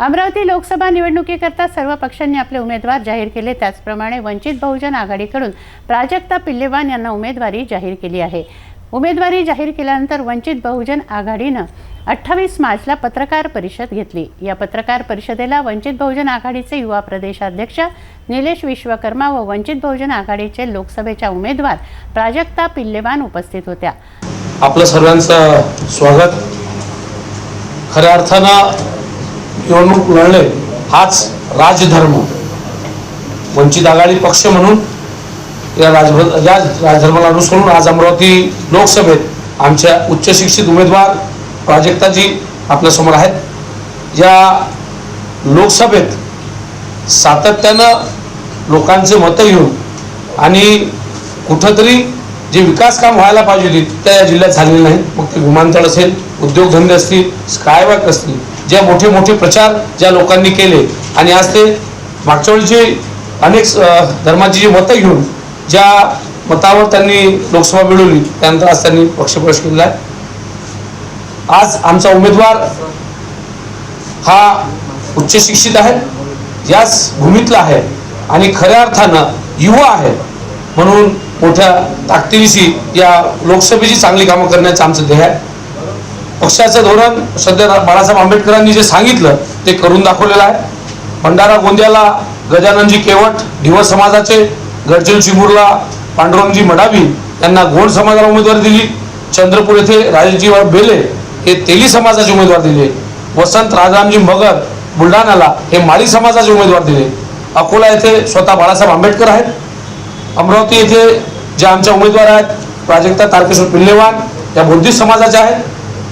अमरावती लोकसभा निवडणुकीकरता सर्व पक्षांनी आपले उमेदवार जाहीर केले. त्याचप्रमाणे वंचित बहुजन आघाडीकडून प्राजक्ता पिल्लेवान यांना उमेदवारी जाहीर केली आहे. उमेदवारी जाहीर केल्यानंतर वंचित बहुजन आघाडीनं अठ्ठावीस मार्चला पत्रकार परिषद घेतली. या पत्रकार परिषदेला वंचित बहुजन आघाडीचे युवा प्रदेशाध्यक्ष निलेश विश्वकर्मा व वंचित बहुजन आघाडीचे लोकसभेच्या उमेदवार प्राजक्ता पिल्लेवान उपस्थित होत्या. आपलं सर्वांचं स्वागत. खऱ्या अर्थानं निवडणूक लढणे हाच राजधर्म. वंचित आघाडी पक्ष म्हणून या राज या राजधर्माला अनुसरून आज अमरावती लोकसभेत आमच्या उच्च शिक्षित उमेदवार प्राजक्ताजी आपल्यासमोर आहेत. या लोकसभेत सातत्यानं लोकांचे मतं घेऊन आणि कुठंतरी जे विकास काम व्हायला पाहिजे होती त्या या जिल्ह्यात झालेली नाहीत. मग ते विमानतळ असेल उद्योगधंदे असतील स्कायवॅक असतील जे मोठे मोठे प्रचार ज्या लोकांनी केले आणि आज ते मागच्या वेळीचे अनेक धर्माची जी मतं घेऊन ज्या मतावर त्यांनी लोकसभा मिळवली त्यानंतर आज त्यांनी पक्षप्रवेश केलेला आहे. आज आमचा उमेदवार हा उच्च शिक्षित आहे याच भूमीतला आहे आणि खऱ्या अर्थानं युवा आहे. म्हणून मोठ्या ताकदीनिशी या लोकसभेची चांगली कामं करण्याचं आमचं ध्येय आहे. पक्षाचं धोरण सध्या बाळासाहेब आंबेडकरांनी जे सांगितलं ते करून दाखवलेलं आहे. भंडारा गोंदियाला गजाननजी केवट ढिवस समाजाचे गडचिल चिमूरला पांडुरंगजी मडावी यांना गोंड समाजाला उमेदवारी दिली. चंद्रपूर येथे राजेजी बेले हे तेली समाजाचे उमेदवार दिले. वसंत राजारामजी मगर बुलढाण्याला हे माळी समाजाचे उमेदवार दिले. अकोला येथे स्वतः बाळासाहेब आंबेडकर आहेत. अमरावती येथे जे आमच्या उमेदवार आहेत प्राजक्ता तारकेश्वर पिल्लेवान या बुद्धिस्ट समाजाच्या आहेत.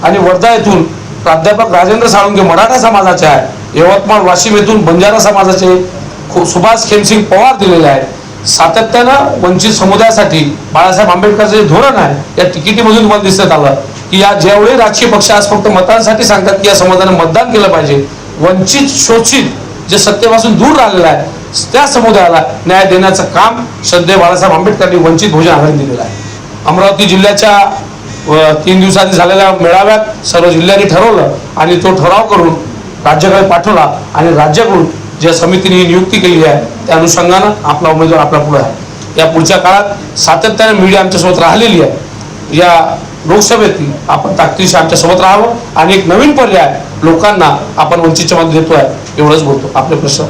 आणि वर्धा येथून प्राध्यापक राजेंद्र साळुंके मराठा समाजाचे आहे. यवतमाळ वाशिम येथून बंजारा समाजाचे खु- सुभाष खेमसिंग पवार दिलेले आहेत. सातत्यानं वंचित समुदायासाठी बाळासाहेब आंबेडकरचं जे धोरण आहे या तिकिटीमधून तुम्हाला दिसत आलं की या ज्यावेळी राजकीय पक्ष आज फक्त मतांसाठी सांगतात की या समाजाने मतदान केलं पाहिजे वंचित शोषित जे सत्तेपासून दूर राहिलेलं आहे त्या समुदायाला न्याय देण्याचं काम श्रद्धे बाळासाहेब आंबेडकरांनी वंचित भोजन आघाडी दिलेलं आहे. अमरावती जिल्ह्याच्या तीन दिवसांनी झालेल्या मेळाव्यात सर्व जिल्ह्यांनी ठरवलं आणि तो ठराव करून राज्याकडे पाठवला आणि राज्याकडून ज्या समितीने ही नियुक्ती केली आहे त्या अनुषंगानं आपला उमेदवार आपल्या पुढे आहे. या पुढच्या काळात सातत्याने मीडिया आमच्यासोबत राहिलेली आहे. या लोकसभेतील आपण ताकदीशी आमच्यासोबत राहावं आणि एक नवीन पर्याय लोकांना आपण वंचितच्या मध्ये देतोय एवढंच बोलतो. आपले प्रश्न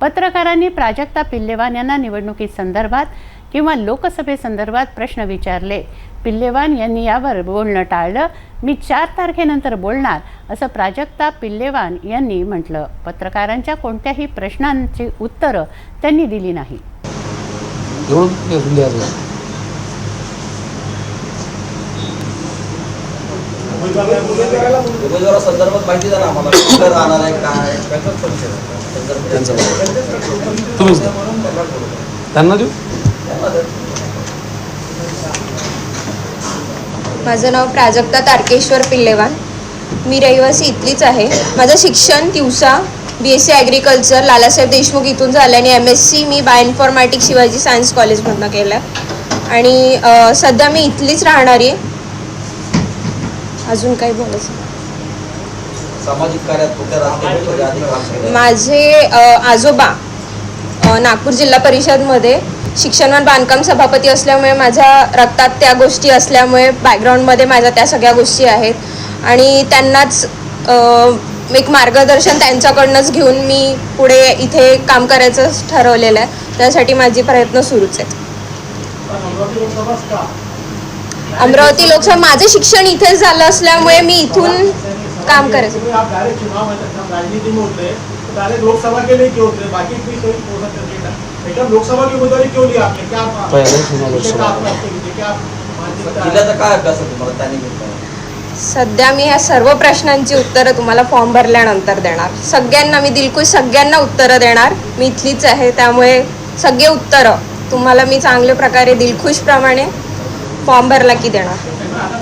पत्रकारांनी प्राजक्ता पिल्लेवान यांना निवडणुकी संदर्भात किंवा लोकसभेसंदर्भात प्रश्न विचारले. पिल्लेवान यांनी यावर बोलणं टाळलं. मी चार तारखेनंतर बोलणार असं प्राजक्ता पिल्लेवान यांनी म्हटलं. पत्रकारांच्या कोणत्याही प्रश्नांची उत्तरं त्यांनी दिली नाही. माहिती आम्हाला. कुठं राहणार आहे काय त्यांचं. त्यांना देऊ? माझं नाव प्राजक्ता तारकेश्वर पिल्लेवान. मी रहिवासी इथलीच आहे. माझं शिक्षण Tiwasa B S C agriculture Lalasaheb Deshmukh इथून झालं आणि एम एस सी मी बायोइन्फॉर्मॅटिक्स शिवाजी सायन्स कॉलेजमधनं केलं. आणि सध्या मी इथलीच राहणारी आहे. अजून काही बोलायचं सामाजिक कार्यात माझे आजोबा नागपूर जिल्हा परिषदमध्ये शिक्षणवान बांधकाम सभापती असल्यामुळे माझ्या रक्तात त्या गोष्टी असल्यामुळे बॅकग्राऊंडमध्ये माझ्या त्या सगळ्या गोष्टी आहेत. आणि त्यांनाच एक मार्गदर्शन त्यांच्याकडनंच घेऊन मी पुढे इथे काम करायचं ठरवलेलं आहे. त्यासाठी माझे प्रयत्न सुरूच आहेत. अमरावती लोकसभा माझं शिक्षण इथेच झालं असल्यामुळे मी इथून काम करायचं. लोकसभा लोकसभा की उम्मीदवारी क्यों ली आपने क्या पहले लोकसभा. है? जिल्ह्याचा काय अभ्यास आहे तुम्हाला? त्यांनी घेतला सध्या मी ह्या सर्व प्रश्नांची उत्तरं तुम्हाला फॉर्म भरल्यानंतर देणार. सगळ्यांना मी दिलखुश सगळ्यांना उत्तरं देणार. मी इथलीच आहे त्यामुळे सगळे उत्तरं तुम्हाला मी चांगल्या प्रकारे दिलखुशप्रमाणे फॉर्म भरला की देणार.